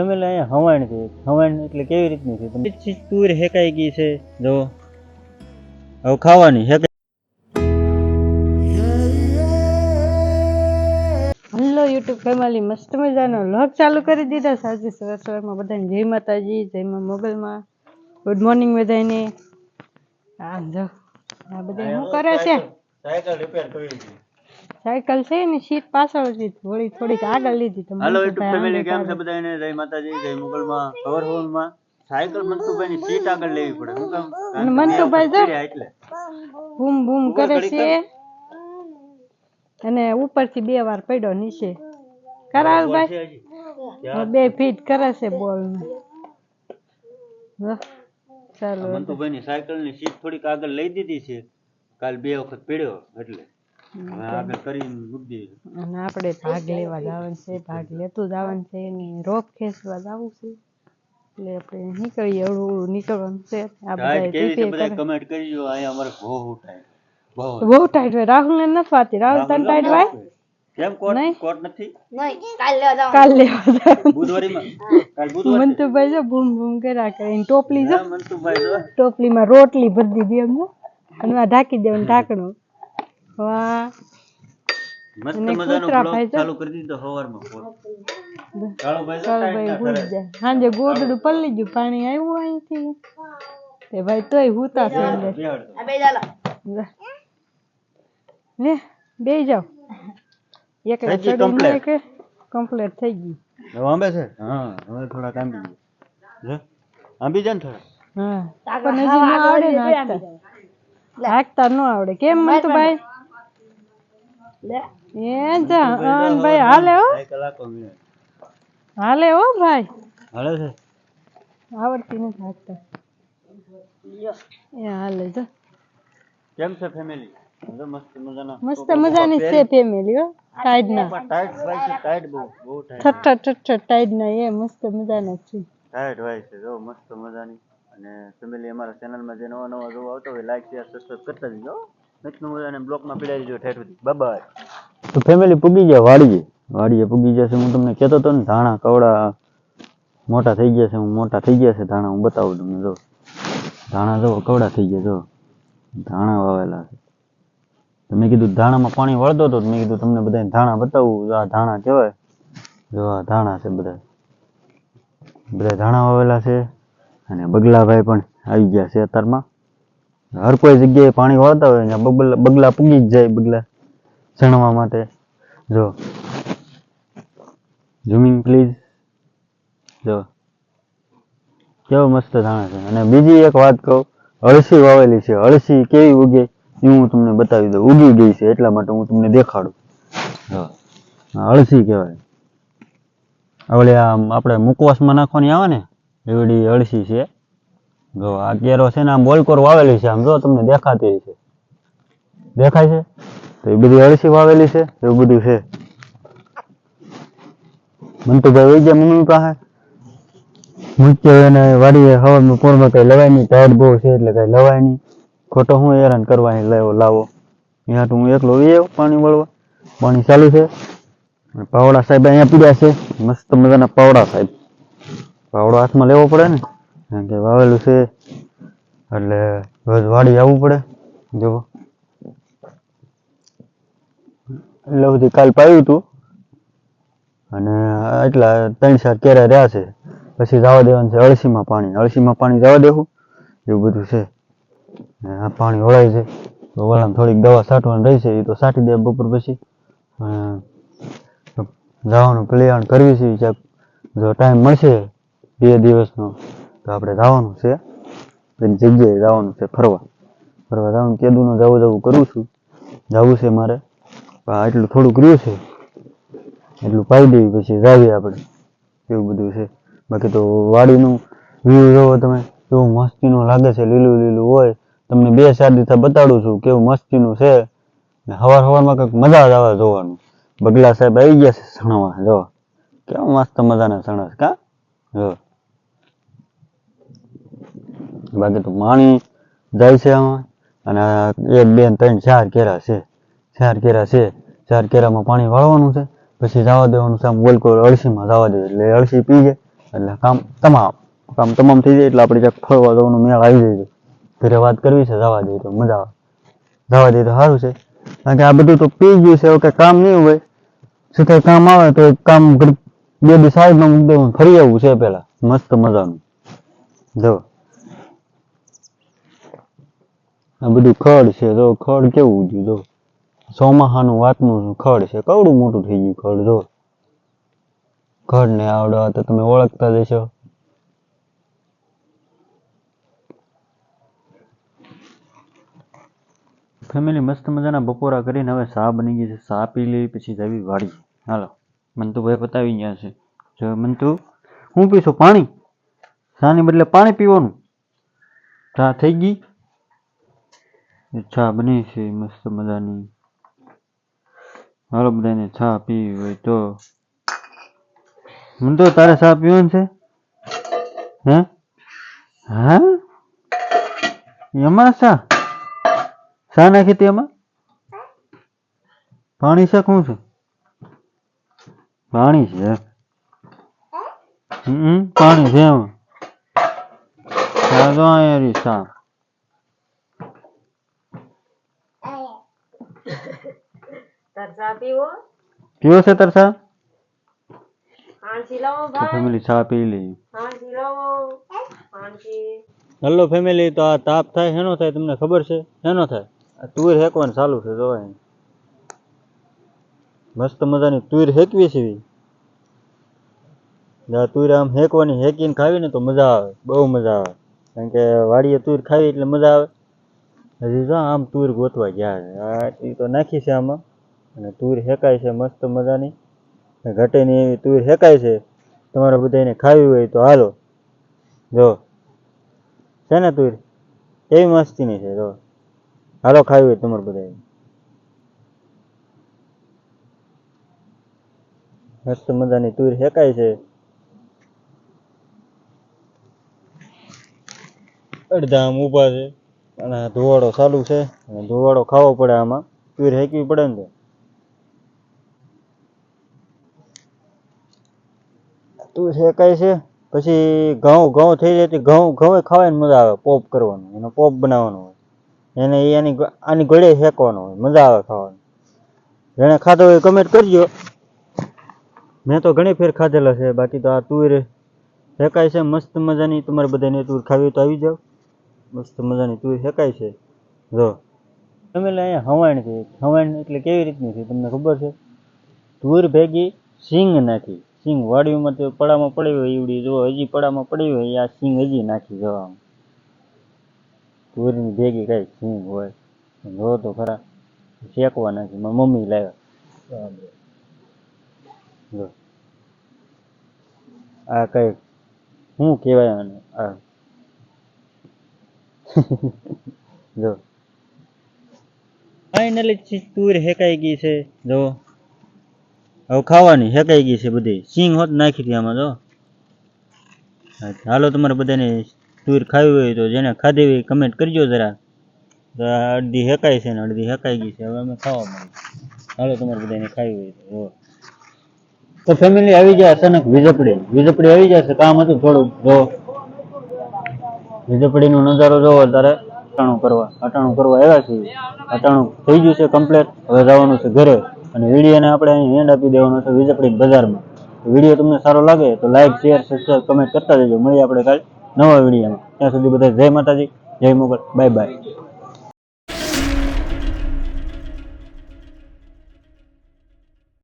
તમે અહીંયા હવાણ છે. હવાણ એટલે કેવી રીતની છે તમે ચીજ તુર હેકાઈ ગઈ છે. જો. હવે ખાવાની હેકાઈ હલો યુટ્યુબ ફેમિલી મસ્ત મજાનો વ્લોગ ચાલુ કરી દીધા આજે સવાર સવારમાં બધાને જય માતાજી જય માં મોગલમાં. ગુડ મોર્નિંગ બધાને આ જો. આ બધા શું કરે છે? સાયકલ રિપેર કરી છે. સાયકલ છે ને સીટ પાછળ હતી. થોડી થોડીક આગળ લીધી તો હાલો યુટ્યુબ ફેમિલી કેમ છે. બધાને જય માતાજી જય મુગલમાં ખબર હોવામાં સાયકલ મંતુભાઈ ની સીટ આગળ લેવી પડે. હું કામ અને મનસુખભાઈ જો. એટલે બૂમ બૂમ ઉપર કરે છે. અને ઉપરથી બે વાર પડ્યો નીચે. કરાવ ભાઈ બે ફીટ કરે છે બોલ ચાલો મંતુભાઈ ની સાયકલની સીટ થોડીક આગળ લઈ દીધી છે. કાલ બે વખત પીડ્યો એટલે. અને આપણે ભાગ લેવા જવાનું છે ભાગ લેતું જવાનું છે એની રોપ ખેંચવા જવું છે. એટલે આપણે નીકળીએ અવળું નીકળવાનું છે. કમેન્ટ કરજો અહીંયા અમારે બહુ ટાઈટ બહુ બહુ ટાઈટ હોય રાહુલ ને નથી વાતી રાહુલ તને ટાઈટ હોય કેમ કોટ નહીં. કોટ નથી? કાલ લેવા જવાનું. બુધવારીમાં? કાલ બુધવાર? મંતુભાઈ જો બૂમ બૂમ કર્યા કરે. ટોપલી જો. મંતુભાઈ ટોપલીમાં રોટલી ભરી દીધી એમ અને આ ઢાંકી દેવાનું ઢાંકણું. વાહ મસ્ત અને મજાનો કૂતરા બ્લોગ ભાઈ જો. ચાલુ કરી દીધો સવારમાં ચાલો ભાઈ જો ચાલો ટાઈટ ભાઈ ના હુઈ કરે. જાય સાંજે ગોદડું પલ્લી ગયું પાણી આવ્યું અહીંથી. તે ભાઈ તોય હુતા છે અંદર બેહાડતો. લે બે જાઓ. એકલા થઈ ગઈ ચડી complete. નહીં કે કમ્પ્લીટ થઈ ગઈ હવે આંબે છે? હા હવે થોડાક આંબી ગયા જો. આંબી જાય ને થોડા હા પણ હજી ન આવડે ને હાંકતા. હાંકતા ન આવડે. કેમ મન તો ભાઈ એ જા અન ભાઈ હાલે હો. સાયકલ આખો મિનિટ હાલે હો ભાઈ. હાલે છે? આવડતી નથી હાંકતા. એ હાલે જો કેમ છે ફેમિલી મસ્ત મજાની? છે ફેમિલી હો ટાઈડ ના ટાઈડ ભાઈ છે ટાઈડ બહુ બહુ ટાઈટ ઠઠ ઠઠ ટાઈડ ના એ મસ્ત મજાના છે. ટાઈટ ભાઈ છે જો મસ્ત મજાની. અને ફેમિલી અમારા ચેનલમાં જે નવા નવા જોવા આવતો હોય લાઈક શેર સબસ્ક્રાઇબ કરતા જજો. ફેમિલી પૂગી ગયા, વાડીએ. વાડીએ પૂગી જશે હું તમને કહેતો હતો ને, ધાણા, કવડા મોટા થઈ ગયા છે. હું મોટા થઈ ગયા છે. ધાણા હું બતાવું તમને, જો. ધાણા જો કવડા થઈ ગયા, જો. ધાણા વાવેલા છે. તો મેં કીધું, ધાણામાં પાણી વળતો હતો મેં કીધું, તમને બધાને ધાણા બતાવું. આ ધાણા કહેવાય. જો આ ધાણા છે બધા. બધા ધાણા વાવેલા છે. અને બગલાભાઈ પણ આવી ગયા છે અત્યારમાં. હર કોઈ જગ્યાએ પાણી વાળતા હોય બગલા બગલા પૂગી જ જાય બગલા ચણવા માટે. જો. ઝૂમિંગ પ્લીઝ જો. કેવો મસ્ત ધાણા છે. અને બીજી એક વાત કહું અળસી વાવેલી છે. અળસી કેવી ઉગે એ હું તમને બતાવી દઉં. ઉગી ગઈ છે એટલા માટે હું તમને દેખાડું. અળસી કહેવાય. હવે આમ આપણે મુકવાસમાં નાખવાની આવે ને, એવડી અળસી છે. જો આ કેરો છે ને આમ બોલકોર વાવેલી છે, આમ જો તમને દેખાતી છે. દેખાય છે? તો એ બધી અળસી વાવેલી છે એવું બધું છે. મંતુભાઈ વહી ગયા મમ્મી પાસે? મૂક્યો એને વાડીએ હવામાં પોરમાં કઈ લવાય નહીં ટાયર બહુ છે એટલે કઈ લવાય નહીં. ખોટો હું હેરાન કરવાની લાવો લાવો. ત્યાં તો હું એકલો વી આવ્યો પાણી વળવા. પાણી ચાલુ છે. પાવડા સાહેબ અહીંયા પીડ્યા છે. મસ્ત મજાના પાવડા સાહેબ. પાવડો હાથમાં લેવો પડે ને? કારણ કે વાવેલું છે, એટલે રોજ વાડી આવવું પડે જો એટલે બધી કાલ પાયું હતું અને એટલા ત્રણ ચાર કેરા રહ્યા છે. પછી જવા દેવાનું છે અળસીમાં પાણી. અળસીમાં પાણી જવા દેવું, એવું બધું છે. આ પાણી વળાય છે. તો વળામાં થોડીક દવા છાંટવાની રહી છે, એ તો છાંટી દે બપોર પછી. જવાનું પ્લેન કરવી છે જો ટાઈમ મળશે બે દિવસનો તો આપણે જવાનું છે. એની જગ્યાએ જવાનું છે ફરવા. ફરવા જવાનું કેદુનું જવું જવું કરું છું. જવું છે મારે. એટલું થોડુંક રહ્યું છે. એટલું પાઈ દેવી પછી જાવીએ આપણે. એવું બધું છે. બાકી તો વાડીનું વ્યૂ જોવો તમે. કેવું મસ્તીનું લાગે છે, લીલું લીલું હોય. તમને બે ચાર દિવસ બતાડું છું કેવું મસ્તીનું છે. ને હવાર હવારમાં કંઈક મજા જ આવે જોવાનું. બગલા સાહેબ આવી ગયા છે સણવા. જવા કેવા મસ્ત મજાના સણસ, કા? જો. બાકી તો પાણી જાય છે આમાં. અને એક, બે ત્રણ ચાર કેરા છે. ચાર કેરા છે. ચાર કેરામાં પાણી વાળવાનું છે. પછી જવા દેવાનું છે. આમ ગોલકોર અળસીમાં જવા દે એટલે અળસી પી જાય. એટલે કામ તમામ કામ તમામ થઈ જાય એટલે આપણે ક્યાંક ફરવા જવાનું મેળ આવી જાય ઘરે વાત કરવી છે, જવા દે તો મજા આવે. જવા દે તો સારું છે. કારણ કે આ બધું તો પી ગયું છે કે કામ નહીં હોય. છતાં કામ આવે તો કામ બે દિવસ સાઈડમાં મૂકી દેવું ફરી આવવું છે પેલા મસ્ત મજાનું. જો. આ બધું ખડ છે તો ખડ કેવું જોયું જો ચોમાહાનું વાતનું ખડ છે. કવડું મોટું થઈ ગયું ખડ જો ખડ ને આવડે તો તમે ઓળખતા જશો ફેમિલી મસ્ત મજાના બપોરા કરીને હવે ચા બની ગઈ છે. ચા પી લઈ પછી જવી વાડી. હાલો મંતુભાઈ પતાવી ગયા છે. જો મંતુ હું પીશું પાણી? શાની બદલે પાણી પીવાનું? ચા થઈ ગઈ? ચા બની છે, મસ્ત મજાની. હાલો બધાને ચા પીવી હોય તો. મંતુ તારે ચા પીવાનું છે? હે? હા? એમાં શા શા નાખી હતી એમાં? પાણી છે શું છે? પાણી છે. હમ પાણી છે એમાં. તો અહીંયા રહી શા તરસા પીવો? પીવો છે તરસા? હાંસી લાવો તો ફેમિલી ચા પી લઈ હાંસી લાવો. હાંસી. હેલો ફેમિલી તો આ તાપ થાય હેનો થાય તમને ખબર છે? હેનો થાય? આ તુર હેકવાનું ચાલુ છે જોવાય મસ્ત મજાની તુર હેકવી છે. તુર આમ હેકવાની હેકીને ખાવી ને તો મજા આવે બહુ મજા આવે. કારણ કે વાડીએ તુર ખાવી એટલે મજા આવે. હજી જો આમ તુર ગોતવા ગયા છે. એ તો નાખી છે આમાં. અને તુર હેકાય છે, મસ્ત મજાની. ઘટેની એવી તુર હેકાય છે. તમારે બધાને ખાવી હોય તો હાલો. જો. છે ને તુર? એવી મસ્તીની છે, જો. હાલો, ખાવી હોય તમારે બધા મસ્ત મજાની તુર હેકાય છે. અડધા આમ ઊભા છે. અને આ ધોવાડો ચાલુ છે. અને ધોવાડો ખાવો પડે આમાં. પ્યુર હેકવી પડે ને તો. હેકાય છે પછી ઘઉં ઘઉં થઈ જાય તો ઘઉં ઘઉં ખાવાની મજા આવે પોપ કરવાનું. એનો પોપ બનાવવાનો હોય. એને એની આની આની ગળે શેકવાનો હોય. મજા આવે ખાવાની. જેણે ખાધો હોય કમેન્ટ કરજો. મેં તો ઘણી ફેર ખાધેલો છે. બાકી તો આ તુર શેકાય છે. મસ્ત મજાની. તમારે બધાને તુર ખાવી તો આવી જાવ મસ્ત મજાની તુર શેકાય છે. જો. તમે અહીંયા હવાણ છે. હવાણ એટલે કેવી રીતની છે તમને ખબર છે? તુર ભેગી સિંગ નાખી. સિંગ વાડીમાં તો પડામાં પડી હોય, ઈવડી જો હજી પડામાં પડી હોય, આ સિંગ હજી નાખી જવા તુરની ભેગી કઈ સિંગ હોય. જો તો ખરા. શેકવા નાખી. મારી મમ્મી લાવ્યા જો. આ કઈ શું કહેવાય આ જો. ફાઇનલી તુર હેકાઈ ગઈ છે, જો. હવે ખાવાની હેકાઈ ગઈ છે બધી. સિંગ હોત નાખી હતી આમાં, જો. હાલો તમારે બધાને તુર ખાવી હોય તો જેને ખાધી હોય કમેન્ટ કરજો જરા. અડધી હેકાઈ છે ને અડધી હેકાઈ ગઈ છે, હવે અમે ખાવા મળી હાલો તમારે બધાને ખાવી હોય તો, જો. તો ફેમિલી આવી જાય અચાનક વીજપડી વીજપડી આવી જશે, કામ હતું થોડું જો. વીજપડીનો નજારો જોવો તારે અટાણું કરવા અટાણું કરવા આવ્યા છીએ. અટાણું થઈ ગયું છે કમ્પ્લેટ હવે જવાનું છે ઘરે. અને વિડીયોને આપણે અહીં હેન્ડ આપી દેવાનો છે વીજળી બજારમાં. વીડિયો તમને સારો લાગે તો લાઈક શેર સબસ્ક્રાઈબ કમેન્ટ કરતા જજો. મળીએ આપણે કાલે નવા વિડીયોમાં. ત્યાં સુધી બધા જય માતાજી, જય મોગલ. Bye bye